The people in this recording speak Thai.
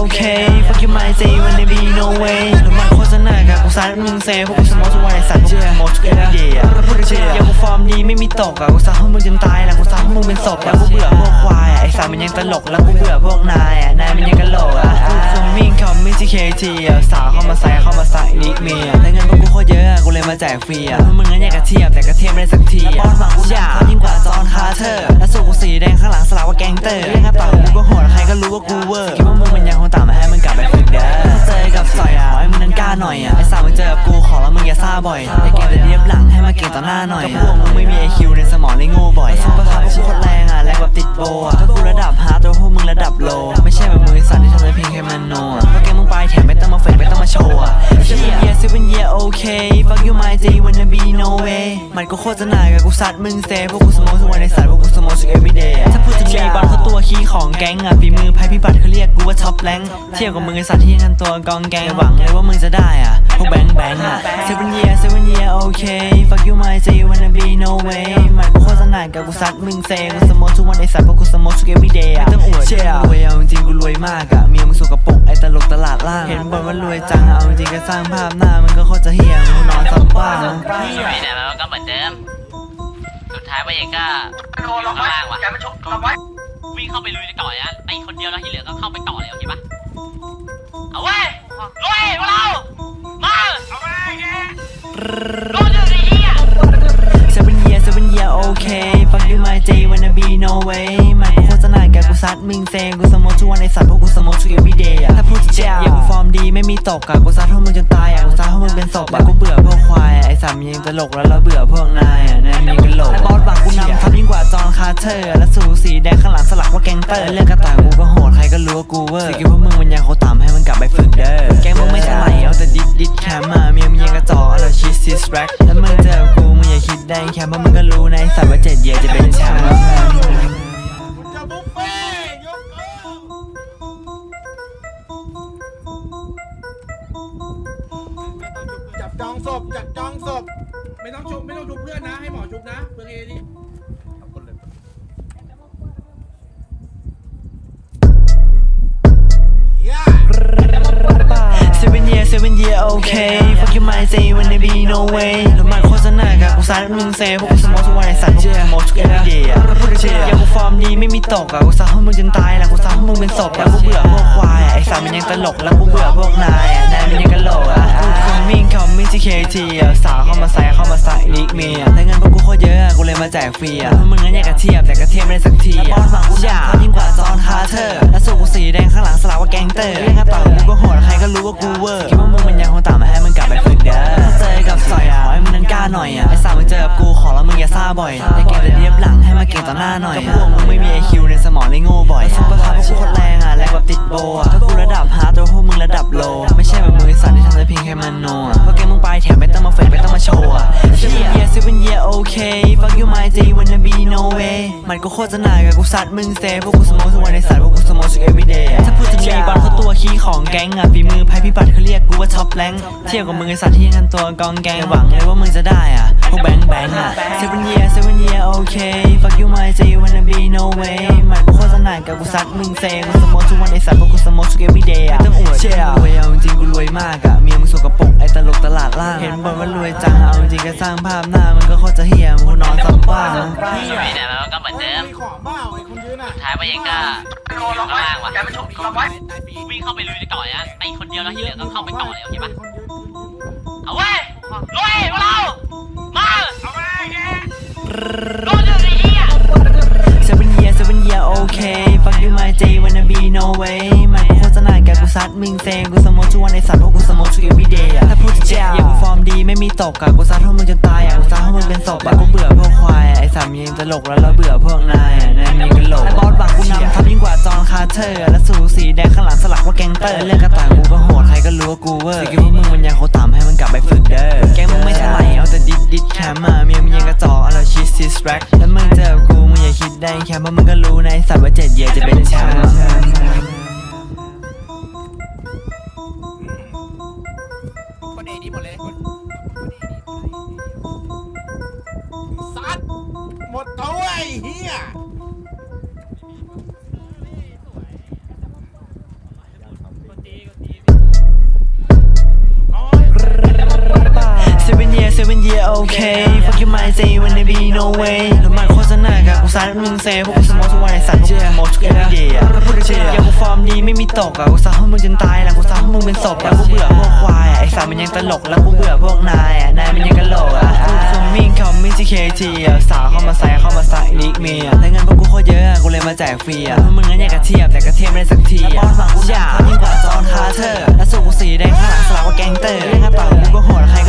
okay fuck you might say when there be no way หรือมาโฆษณากับกูซัดมึงเซพวกกูสมองทุกวันไอ้สัตว์พวกกูสมองทุก everyday อะเชี่ยยังกูฟอร์มดีไม่มีตกอะกูซัดให้มึงจนตายแล้วกูซัดให้มึงเป็นศพแล้วกูเบื่อพวกควายอะไอ้สัตว์มันยังตลกแล้วกูเบื่อพวกนายอะนายมันยังกะโหลกอะกูคงมิ่งคอมมิ่งที่ KT อะสาวเข้ามาใส่เข้ามาใส่ลิกเมียแต่เงินพวกกูโคตรเยอะอะกูเลยมาแจกฟรีอะพวกมึงนั้นอยากกระเทียบแต่กระเทียมไม่ได้สักทีอะบอลหวังกูด่าเขายิ่งกว่าจอห์นคาร์เตอร์และสูกูสีแดงข้างหลังสลับว่าแก๊งเตอร์เล่นกันต่อยกูก็โหดใครก็รู้ว่ากูเวอร์คิดว่ามึง หน่อยอะไอ้สาวมึงเจอกับกูขอแล้วมึงอย่าซ่าบ่อยไอ้เกมแต่เรียบหลังให้มาเก่งต่อหน้าหน่อยกับพวกมึงไม่มีไอคิวในสมองเลยโง่บ่อยซุปเปอร์คาร์พวกคนแรงอะแรงแบบติดโบอะก็กูระดับฮาร์ดแต่ว่าพวกมึงระดับโล ไม่ใช่แบบมือสั่นที่ทำได้เพียงแค่มันโน โชว์อะเชี่ย yeah seven year okay fuck you my J wanna be no way มันก็โคตรจะหน่ายกับกูซัดมึงเซพวกกูสโมองทุกวันในสัตว์พวกกูสโมองทุก everyday อะถ้าพูดถึงมีบอลเขาตัวขี้ของแก๊งอะฝีมือภัยพิบัติเขาเรียกกูว่าท็อปแรงเทียบกับมึงไอสัตว์ที่ยังทำตัวกองแกงหวังเลยว่ามึงจะได้อะพวกแบงค์แบงค์อะ seven year seven year okay fuck you my J wanna be no way มันก็โคตรจะหน่ายกับกูซัดมึงเซกูสโมองทุกวันในสัตว์พวกกูสโมองทุก everyday อะไม่ต้องอวดเชี่ยรวยเอาจริงๆกูรวยมากอะเมียมึงสกปรกไอตลกตลาดล่างเห็นบอกว่ารวยจังเอาจริงๆก็สร้างภาพหน้ามันก็โคตรจะเฮี้ยงกูนอนซับบ้างชีวิตเนี่ยมันก็เหมือนเดิม สุดท้ายพระเอกก็อยู่ข้างล่างว่ะวิ่งเข้าไปลุยในต่อยอะไอคนเดียวแล้วที่เหลือก็เข้าไปต่อเลยโอเคปะเอาเว้ยลุยพวกเรามาเอาไปโดนเลยไอ้เหี้ย seven year seven year okay fuck you my J wanna be no way มึงเซกูสโมองทุกวันในสัตว์พวกกูสโมองทุก everyday อะถ้าพูดจริงๆอย่ากูฟอร์มดีไม่มีตกอะกูซัดให้มึงจนตายอะกูซัดให้มึงเป็นศพอะกูเบื่อพวกควายอะไอสัตว์มันยังตลกแล้วเราเบื่อพวกนายอะนายมันยังกะโหลกและบอสบังกูนำทับยิ่งกว่าจอห์นคาร์เตอร์และสูสีแดงข้างหลังสลักว่าแก๊งเตอร์เรื่องกระต่ายกูก็โหดใครก็รู้ว่ากูเวอร์สกิลพวกมึงมันยังโคตรต่ำให้มันกลับไปฝึกเด้อแก๊งมึงไม่เท่าไหร่เอาแต่ดิดดิดแคมมาเมียมึงยังกระจอกเอาแต่ชีสซิสแร็กแล้วมึงเจอกูมึงอย่าคิดได้แค่เพราะ จับจองศพจับจองศพไม่ต้องชุบไม่ต้องชุบเพื่อนนะ ให้หมอชุบนะเพื่อนเอดิเฮีย Seven year seven year okay fuck you might say when there be no way หรือมันโฆษณากับกูซัดมึงเซพวกกูสโมองทุกวันไอสัตว์พวกกูสโมองทุก everyday อะเชี่ยยังกูฟอร์มดีไม่มีตกอะกูซัดให้มึงจนตายแล้วกูซัดให้มึงเป็นศพแล้วกูเบื่อพวกควายอะไอสัตว์มันยังตลกแล้วกูเบื่อพวกนายอะนายมันยังกะโหลกอะ กูคงมิ่งคอมมิ่งที่ KT อะสาวเข้ามาใส่เข้ามาใส่ลิกเมียแต่เงินพวกกูโคตรเยอะกูเลยมาแจกฟรีอะพวกมึงนั้นอยากกระเทียบแต่กระเทียมไม่ได้สักทีอะบอลหวังกูด่าเขายิ่งกว่าจอนคาร์เตอและสูกูสีแดงข้างหลังสลับว่าแก๊งเตอร์เล่นกันต่อยกูก็โหดใครก็รู้ว่ากูเวอร์คิดว่ามึงมันยังคงต่ำมาให้มึงกลับไปฝึกเด้อเจอกับสอยอะขอให้มึงนั้นกล้าหน่อยอะไอ้สาวมึงเจอกับกูขอแล้วมึงอย่าซ่าบ่อยไอ้เกมแต่เรียบหลังให้มาเก่งต่อหน้าหน่อยกับพวกมึงไม่มีไอคิวในสมองเลยโง่บ่อยซุปเปอร์คาร์พวกกูโคตรแรงอะแรงแบบติดโบอะก็กูระดับฮาร์ดแต่พวกมึงระดับโล okay fuck you my J wanna be no way มันก็โคตรจะหน่ายกับกูซัดมึงเซพวกกูสโมองทุกวันในสัตว์พวกกูสโมองทุก everyday อะถ้าพูดถึงมีบอลเขาตัวขี้ของแก๊งอะฝีมือภัยพิบัติเขาเรียกกูว่าท็อปแรงเทียบกับมึงไอสัตว์ที่ยังทำตัวกองแกงหวังเลยว่ามึงจะได้อะพวกแบงค์แบงค์อะ seven year seven year okay fuck you my J wanna be no way มันก็โคตรจะหน่ายกับกูซัดมึงเซกูสโมองทุกวันในสัตว์พวกกูสโมองทุก everyday อะไม่ต้องอวดเชี่ยรวยเอาจริงๆกูรวยมากอะเมียมึงสกปรกไอต ลกตลาดล่างเห็นบอกว่ารวยจังเอาจริงๆก็สร้างภาพหน้ามันก็โคตรจะเฮี้ยมึงนอนซับบ้างชีวิตเนี่ยมันก็เหมือนเดิมมีของเปล่าไอ้คนยืนอะสุดท้ายพระเอกก็อยู่ข้างล่างว่ะวิ่งเข้าไปลุยในต่อยอะไอคนเดียวแล้วที่เหลือก็เข้าไปต่อเลยโอเคปะคนยืนเอาเว้ยลุยพวกเรามาเอาไป ตกอะกูซัดให้มึงจนตายอะกูซัดให้มึงเป็นศพอะกูเบื่อพวกควายอะไอสัตว์มันยังตลกแล้วเราเบื่อพวกนายอะนายมันยังกะโหลกและบอสบังกูนำทับยิ่งกว่าจอห์นคาร์เตอร์และสูสีแดงข้างหลังสลักว่าแก๊งเตอร์เรื่องกระต่ายกูก็โหดใครก็รู้ว่ากูเวอร์สกิลพวกมึงมันยังโคตรต่ำให้มันกลับไปฝึกเด้อแก๊งมึงไม่เท่าไหร่เอาแต่ดิดดิดแคมมาเมียมึงยังกระจอกเอาแต่ชีสซิสแร็กแล้วมึงเจอกับกูมึงอย่าคิดได้แค่เพราะมึงก็รู้ในะไอ้สัตว์ว่าเจ็ดเยียจะเป็นแชมป์ เ่ยเซเว่นเยเซเว่นเยโอเค fuck your mind say when there be no way หรือมาโฆษณากับกูซัดมึงเซ่พวกกูสมองทุกวันไอสัตว์พวกกูมองทุก everyday อะพูดเชียร์กูฟอร์มดีไม่มีตกอะกูซัดให้มึงจนตายแล้วกูซัดให้มึงเป็นศพแล้วกูเบื่อพวกควายไอสาตวมันยังตลกแล้วกูเบื่อพวกนายอะนายมันยังกะโหลกอะ coming coming to KT สาวเข้ามาใส่เข้ามา ลิกเมียแล้วเงินพวกกูโคตรเยอะอะกูเลยมาแจกฟรีอะพวกมึงนั้นอยากกระเทียบแต่กระเทียมไม่ได้สักทีอะบอลฝั่งกูด่ายิ่งกว่าจอห์นคาร์เทอร์และสูกูสีแดงข้างหลังสลากว่าแก๊งเตอร์เล่นกระเป๋ากูก็โหดใคร